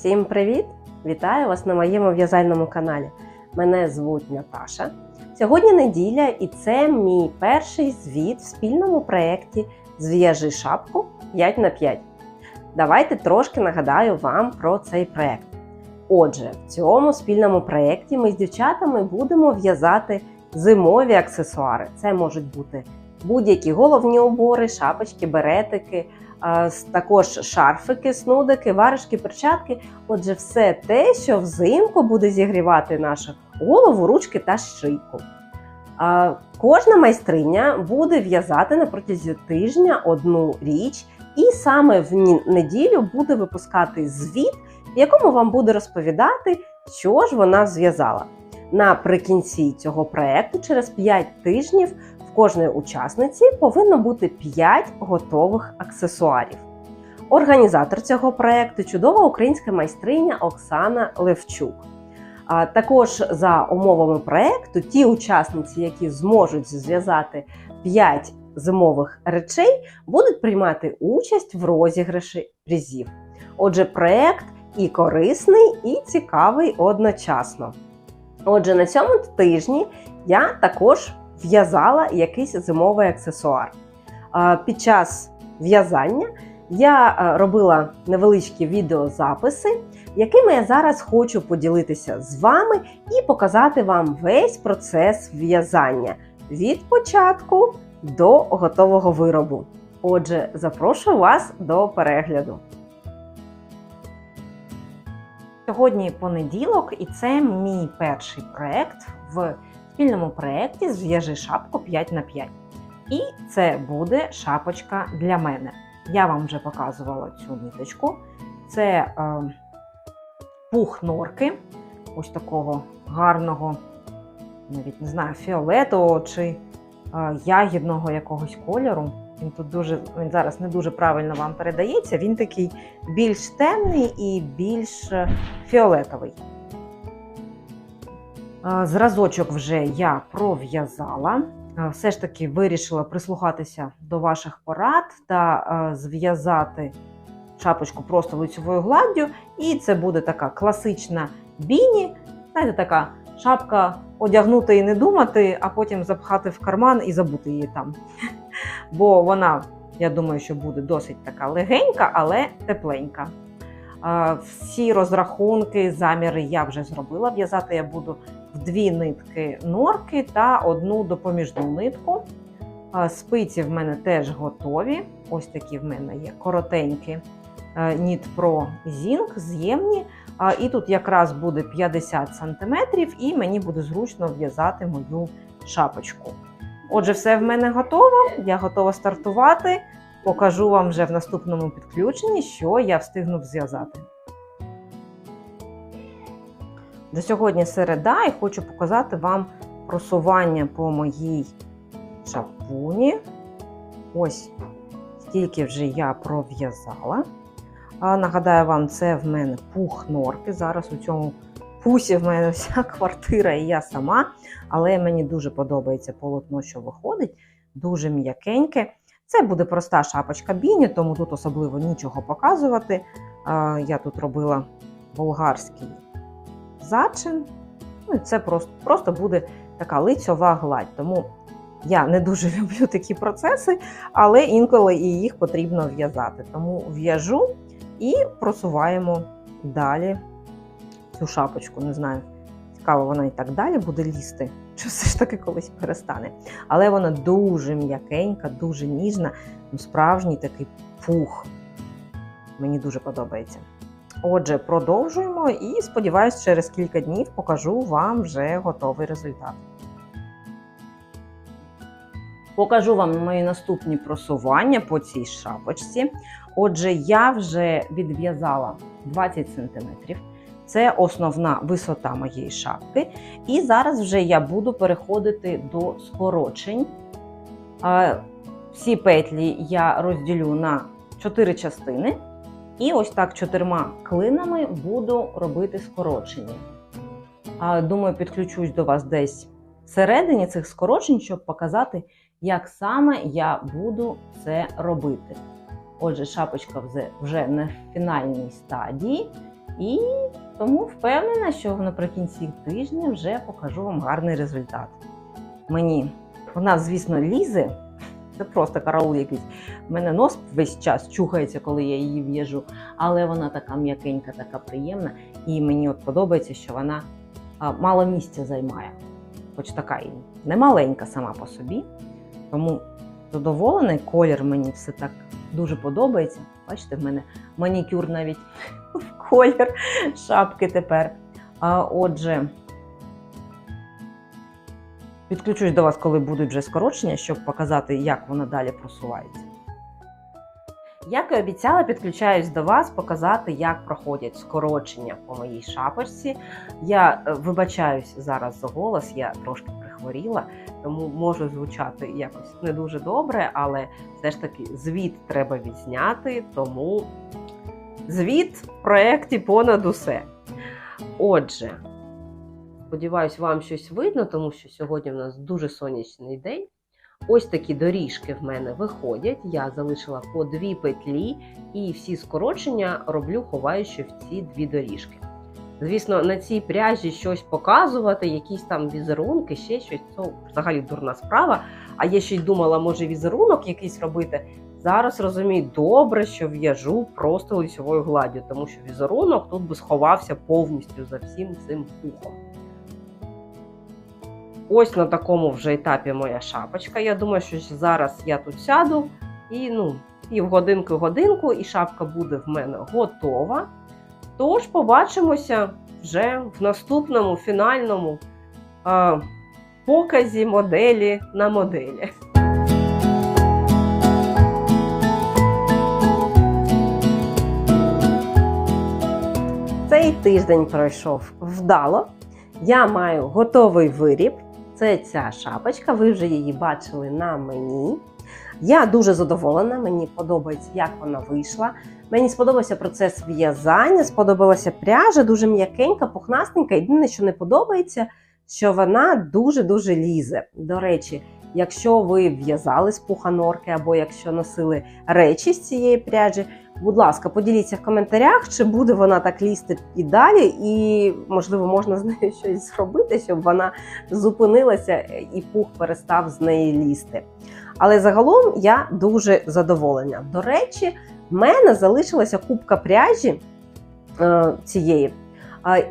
Всім привіт! Вітаю вас на моєму в'язальному каналі. Мене звуть Наташа. Сьогодні неділя, і це мій перший звіт в спільному проєкті Зв'яжи шапку 5 на 5. Давайте трошки нагадаю вам про цей проєкт. Отже, в цьому спільному проєкті ми з дівчатами будемо в'язати зимові аксесуари. Це можуть бути будь-які головні убори, шапочки, беретики, також шарфики, снудики, варежки, перчатки. Отже, все те, що взимку буде зігрівати нашу голову, ручки та шийку. Кожна майстриня буде в'язати на протязі тижня одну річ, і саме в неділю буде випускати звіт, в якому вам буде розповідати, що ж вона зв'язала. Наприкінці цього проекту, через 5 тижнів, кожної учасниці повинно бути 5 готових аксесуарів. Організатор цього проекту чудова українська майстриня Оксана Левчук. А також за умовами проекту, ті учасниці, які зможуть зв'язати 5 зимових речей, будуть приймати участь в розіграші призів. Отже, проект і корисний, і цікавий одночасно. Отже, на цьому тижні я також в'язала якийсь зимовий аксесуар. Під час в'язання я робила невеличкі відеозаписи, якими я зараз хочу поділитися з вами і показати вам весь процес в'язання від початку до готового виробу. Отже, запрошую вас до перегляду. Сьогодні понеділок, і це мій перший проект в спільному проєкті Зв'яжи шапку 5 на 5. І це буде шапочка для мене. Я вам вже показувала цю ниточку. Це е, пух норки, ось такого гарного, навіть не знаю, фіолетового чи е, ягідного якогось кольору. Він тут дуже він зараз не дуже правильно вам передається. Він такий більш темний і більш е, фіолетовий. Зразочок вже я пров'язала. Все ж таки вирішила прислухатися до ваших порад та зв'язати шапочку просто лицьовою гладдю. І це буде така класична біні. Знаєте, така шапка одягнути і не думати, а потім запхати в карман і забути її там. Бо вона, я думаю, що буде досить така легенька, але тепленька. Всі розрахунки, заміри я вже зробила. В'язати я буду в дві нитки норки та одну допоміжну нитку. Спиці в мене теж готові. Ось такі в мене є коротенькі Knit Pro Zinc, з'ємні. І тут якраз буде 50 см, і мені буде зручно в'язати мою шапочку. Отже, все в мене готово. Я готова стартувати. Покажу вам вже в наступному підключенні, що я встигну зв'язати. До сьогодні середа і хочу показати вам просування по моїй шапуні. Ось стільки вже я пров'язала. Нагадаю вам, це в мене пух норки. Зараз у цьому пусі в мене вся квартира і я сама. Але мені дуже подобається полотно, що виходить, дуже м'якеньке. Це буде проста шапочка біні, тому тут особливо нічого показувати. Я тут робила болгарський зачин. Ну, і це просто, просто буде така лицьова гладь. Тому я не дуже люблю такі процеси, але інколи і їх потрібно в'язати. Тому в'яжу і просуваємо далі цю шапочку. Не знаю, цікаво, вона і так далі буде лізти, чи все ж таки колись перестане. Але вона дуже м'якенька, дуже ніжна, ну, справжній такий пух. Мені дуже подобається. Отже, продовжуємо і сподіваюсь, через кілька днів покажу вам вже готовий результат. Покажу вам мої наступні просування по цій шапочці. Отже, я вже відв'язала 20 см. Це основна висота моєї шапки. І зараз вже я буду переходити до скорочень. Всі петлі я розділю на 4 частини. І ось так чотирма клинами буду робити скорочення. Думаю, підключусь до вас десь всередині цих скорочень, щоб показати, як саме я буду це робити. Отже, шапочка вже на фінальній стадії. І тому впевнена, що наприкінці тижня вже покажу вам гарний результат. Мені вона, звісно, лізе. Це просто караул якийсь. У мене нос весь час чухається, коли я її в'яжу, але вона така м'якенька, така приємна. І мені от подобається, що вона мало місця займає. Хоч така і не маленька сама по собі. Тому задоволений колір мені все так дуже подобається. Бачите, в мене манікюр навіть в колір шапки тепер. А, отже, підключусь до вас, коли будуть вже скорочення, щоб показати, як воно далі просувається. Як і обіцяла, підключаюсь до вас показати, як проходять скорочення по моїй шапочці. Я е, вибачаюсь зараз за голос, я трошки прихворіла, тому можу звучати якось не дуже добре, але все ж таки звіт треба відзняти, тому звіт в проєкті понад усе. Отже, сподіваюсь, вам щось видно, тому що сьогодні в нас дуже сонячний день. Ось такі доріжки в мене виходять. Я залишила по дві петлі, і всі скорочення роблю, ховаючи в ці дві доріжки. Звісно, на цій пряжі щось показувати, якісь там візерунки, ще щось це взагалі дурна справа. А я ще й думала, може візерунок якийсь робити. Зараз розумію, добре, що в'яжу просто лицьовою гладдю, тому що візерунок тут би сховався повністю за всім цим пухом. Ось на такому вже етапі моя шапочка. Я думаю, що зараз я тут сяду і ну, півгодинки годинку, і шапка буде в мене готова. Тож побачимося вже в наступному фінальному а, показі моделі на моделі. Цей тиждень пройшов вдало. Я маю готовий виріб. Це ця шапочка, ви вже її бачили на мені. Я дуже задоволена, мені подобається, як вона вийшла. Мені сподобався процес в'язання, сподобалася пряжа, дуже м'якенька, пухнастенька. Єдине, що не подобається, що вона дуже-дуже лізе. До речі, якщо ви в'язали з пуханорки або якщо носили речі з цієї пряжі, будь ласка, поділіться в коментарях, чи буде вона так лізти і далі, і можливо можна з нею щось зробити, щоб вона зупинилася і пух перестав з неї лізти. Але загалом я дуже задоволена. До речі, в мене залишилася кубка пряжі е, цієї,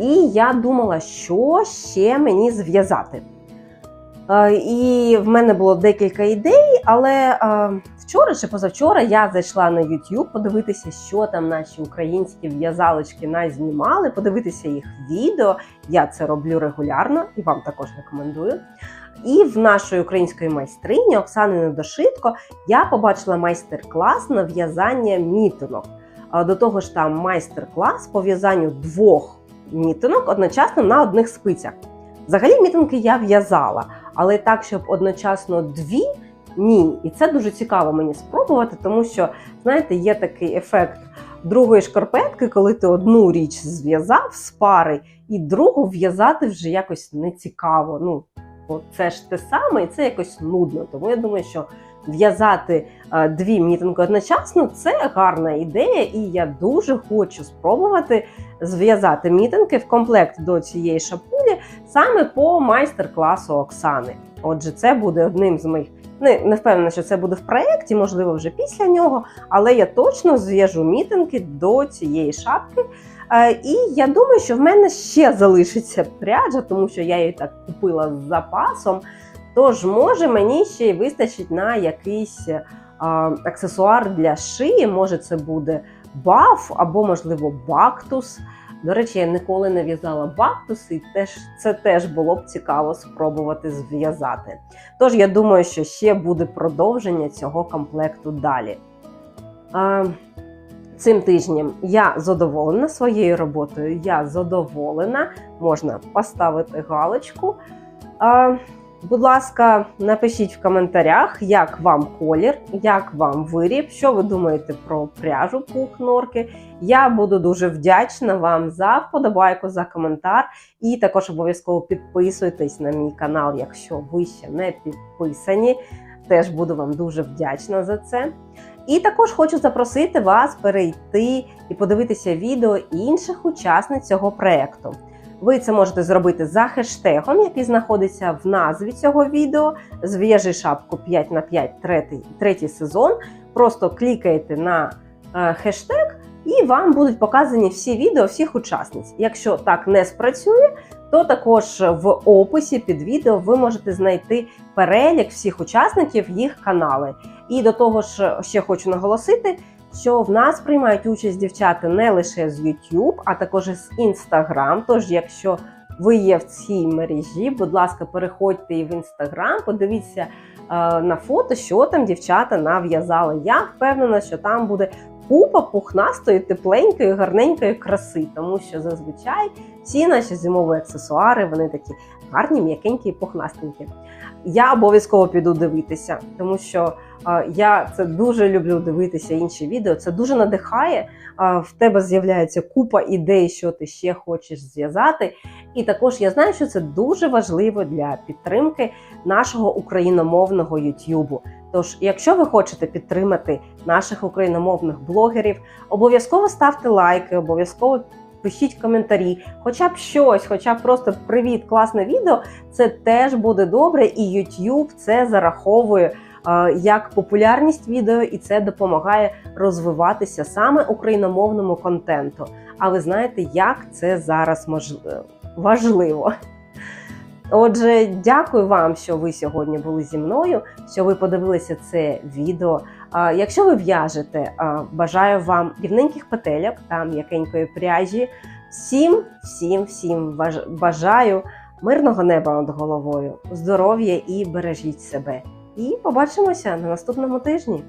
і я думала, що ще мені зв'язати. Е, і в мене було декілька ідей, але е, вчора чи позавчора я зайшла на YouTube подивитися, що там наші українські в'язалочки назнімали, подивитися їх відео. Я це роблю регулярно і вам також рекомендую. І в нашої української майстрині Оксани Недошитко я побачила майстер-клас на в'язання мітинок. До того ж, там майстер-клас по в'язанню двох мітинок одночасно на одних спицях. Взагалі, мітинки я в'язала, але так, щоб одночасно дві. Ні, і це дуже цікаво мені спробувати, тому що, знаєте, є такий ефект другої шкарпетки, коли ти одну річ зв'язав з пари, і другу в'язати вже якось не цікаво. Ну, це ж те саме, і це якось нудно. Тому я думаю, що в'язати е, дві мітинги одночасно це гарна ідея, і я дуже хочу спробувати зв'язати мітинги в комплект до цієї шапулі саме по майстер-класу Оксани. Отже, це буде одним з моїх. Не, не впевнена, що це буде в проєкті, можливо, вже після нього, але я точно зв'яжу мітинги до цієї шапки. Е, і я думаю, що в мене ще залишиться пряджа, тому що я її так купила з запасом. Тож, може, мені ще й вистачить на якийсь а, аксесуар для шиї. Може, це буде баф або, можливо, бактус. До речі, я ніколи не в'язала бактус, і теж, це теж було б цікаво спробувати зв'язати. Тож, я думаю, що ще буде продовження цього комплекту далі. А, Цим тижнем я задоволена своєю роботою. Я задоволена, можна поставити галочку. А, Будь ласка, напишіть в коментарях, як вам колір, як вам виріб, що ви думаєте про пряжу пух норки. Я буду дуже вдячна вам за вподобайку, за коментар. І також обов'язково підписуйтесь на мій канал, якщо ви ще не підписані. теж буду вам дуже вдячна за це. І також хочу запросити вас перейти і подивитися відео інших учасниць цього проєкту. Ви це можете зробити за хештегом, який знаходиться в назві цього відео. Зв'яжи шапку 5 на 5 третій, третій сезон. Просто клікаєте на е, хештег, і вам будуть показані всі відео всіх учасниць. Якщо так не спрацює, то також в описі під відео ви можете знайти перелік всіх учасників їх канали. І до того ж, ще хочу наголосити, що в нас приймають участь дівчата не лише з YouTube, а також з Instagram. Тож, якщо ви є в цій мережі, будь ласка, переходьте і в Instagram, подивіться е, на фото, що там дівчата нав'язали. Я впевнена, що там буде купа пухнастої, тепленької, гарненької краси, тому що зазвичай всі наші зимові аксесуари вони такі гарні, м'якенькі і пухнастенькі. Я обов'язково піду дивитися, тому що я це дуже люблю дивитися інші відео. Це дуже надихає. В тебе з'являється купа ідей, що ти ще хочеш зв'язати. І також я знаю, що це дуже важливо для підтримки нашого україномовного Ютубу. Тож, якщо ви хочете підтримати наших україномовних блогерів, обов'язково ставте лайки, обов'язково пишіть коментарі, хоча б щось, хоча б просто привіт, класне відео. Це теж буде добре, і YouTube це зараховує як популярність відео, і це допомагає розвиватися саме україномовному контенту. А ви знаєте, як це зараз можливо важливо. Отже, дякую вам, що ви сьогодні були зі мною, що ви подивилися це відео. Якщо ви в'яжете, бажаю вам рівненьких петельок та м'якенької пряжі. Всім, всім, всім бажаю мирного неба над головою, здоров'я і бережіть себе. І побачимося на наступному тижні.